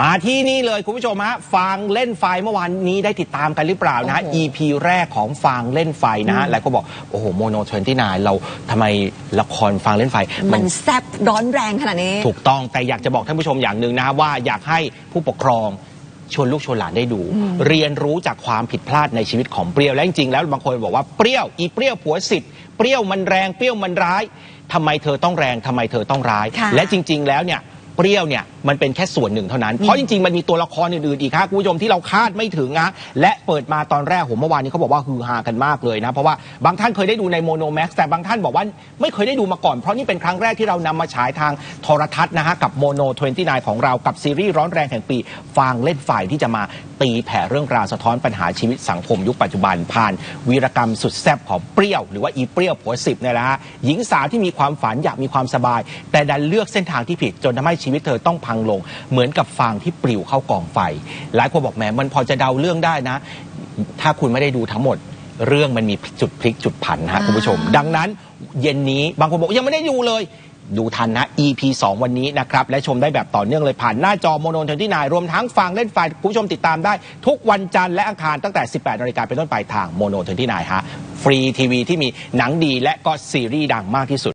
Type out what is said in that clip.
มาที่นี่เลยคุณผู้ชมฮะฟางเล่นไฟเมื่อวานนี้ได้ติดตามกันหรือเปล่านะฮะโอ้โห EP แรกของฟางเล่นไฟนะฮะหลายคนบอก โอ้โห โมโนเทนที่นเราทำไมละครฟางเล่นไฟ มันแซบร้อนแรงขนาดนี้ ถูกต้องแต่อยากจะบอกท่านผู้ชมอย่างหนึ่งนะฮะว่าอยากให้ผู้ปกครองชวนลูกชวนหลานได้ดู เรียนรู้จากความผิดพลาดในชีวิตของเปรี้ยวและจริงๆแล้วบางคนบอกว่าเปรี้ยวอีเปรี้ยวผัวสิทธิ์เปรี้ยวมันแรงเปรี้ยวมันร้ายทำไมเธอต้องแรงทำไมเธอต้องร้ายค่ะและจริง ๆ แล้วเนี่ยเปรี้ยวเนี่ย มันเป็นแค่ส่วนหนึ่งเท่านั้น เพราะจริงๆ มันมีตัวละครอื่นๆอีกครับคุณผู้ชมที่เราคาดไม่ถึงนะและเปิดมาตอนแรกผมเมื่อวานนี้เขาบอกว่าฮือฮากันมากเลยนะเพราะว่าบางท่านเคยได้ดูในโมโนแม็กซ์แต่บางท่านบอกว่าไม่เคยได้ดูมาก่อน เพราะนี่เป็นครั้งแรกที่เรานำมาฉายทางโทรทัศน์นะฮะกับโมโน29 ของเรากับซีรีส์ร้อนแรงแห่งปีฟางเล่นฝ่ายที่จะมาตีแผ่เรื่องราวสะท้อนปัญหาชีวิตสังคมยุคปัจจุบันผ่านวีรกรรมสุดแซ่บของเปรี้ยว หรือว่าอีเปรี้ยวผัวสิบเนี่ยแหละฮะหญิงสาวที่มีความฝันอยากมีความสบาย แต่ดันเลือกเส้นทางที่ผิดจนทำให้ชีวิตเธอต้องพังลง เหมือนกับฟางที่ปลิวเข้ากองไฟ หลายคนบอกแหมมันพอจะเดาเรื่องได้นะ ถ้าคุณไม่ได้ดูทั้งหมด เรื่องมันมีจุดพลิกจุดผันนะฮะอ่าคุณผู้ชม ดังนั้นเย็นนี้บางคนบอกยังไม่ได้ดูเลยดูทันนะ EP 2 วันนี้นะครับ และชมได้แบบต่อเนื่องเลยผ่านหน้าจอโมโนเทนที่นายรวมทั้งฟังเล่นไฟล์คุณผู้ชมติดตามได้ ทุกวันจันทร์และอังคารตั้งแต่ 18นาฬิกาเป็นต้นไปทางโมโนเทนที่นายฮะ ฟรีทีวีที่มีหนังดีและก็ซีรีส์ดังมากที่สุด